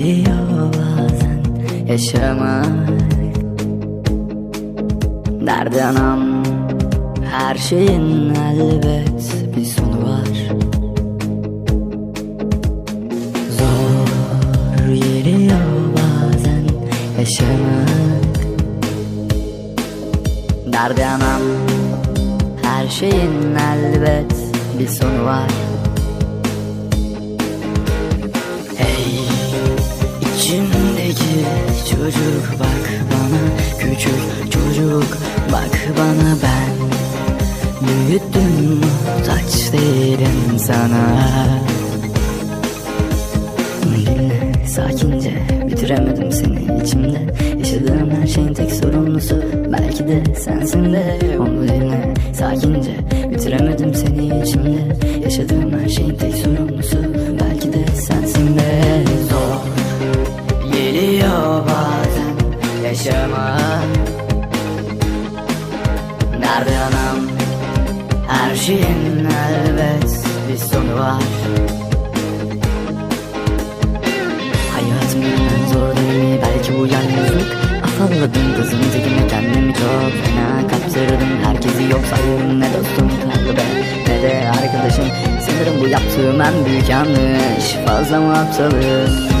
geliyor bazen yaşamak. Derdi anam her şeyin elbet bir sonu var. Zor geliyor bazen yaşamak. Derdi anam her şeyin elbet bir sonu var çocuk bak bana. Küçük çocuk bak bana. Ben Büyüttüm muhtaç değilim sana. Dinle sakince bitiremedim seni içimde. Yaşadığım her şeyin tek sorumlusu belki de sensin de. Onu dinle sakince bitiremedim seni içimde. Yaşadığım her şeyin tek sorumlusu bazen yaşamak Nerede anam? Her şeyin elbet bir sonu var. Hayatımın en zor dönemi belki bu yalnızlık. Afalladım kızın tekine kendimi çok fena kaptırdım. Herkesi yok sayıyorum ne dostum kaldı be ne de arkadaşım. Sanırım bu yaptığım en büyük yanlış. Fazla mı aptalım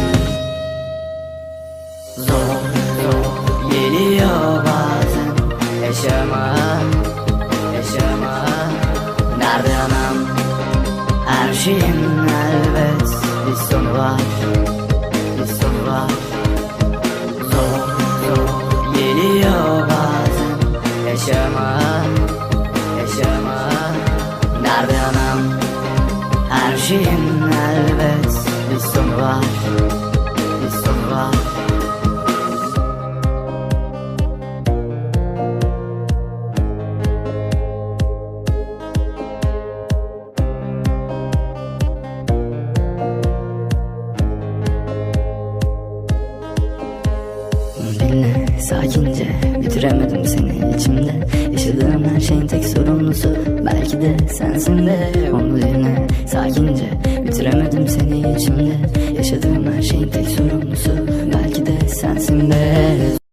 Anam her şeyin elbet bir sonu var bir sonu var. Zor zor geliyor bazen yaşamak Yaşamak Nerede anam? Her şeyin elbet bir sonu var bir sonu var sakince bitiremedim seni içimde. Yaşadığım her şeyin tek sorumlusu belki de sensin de. Onu dinle sakince bitiremedim seni içimde. Yaşadığım her şeyin tek sorumlusu belki de sensin de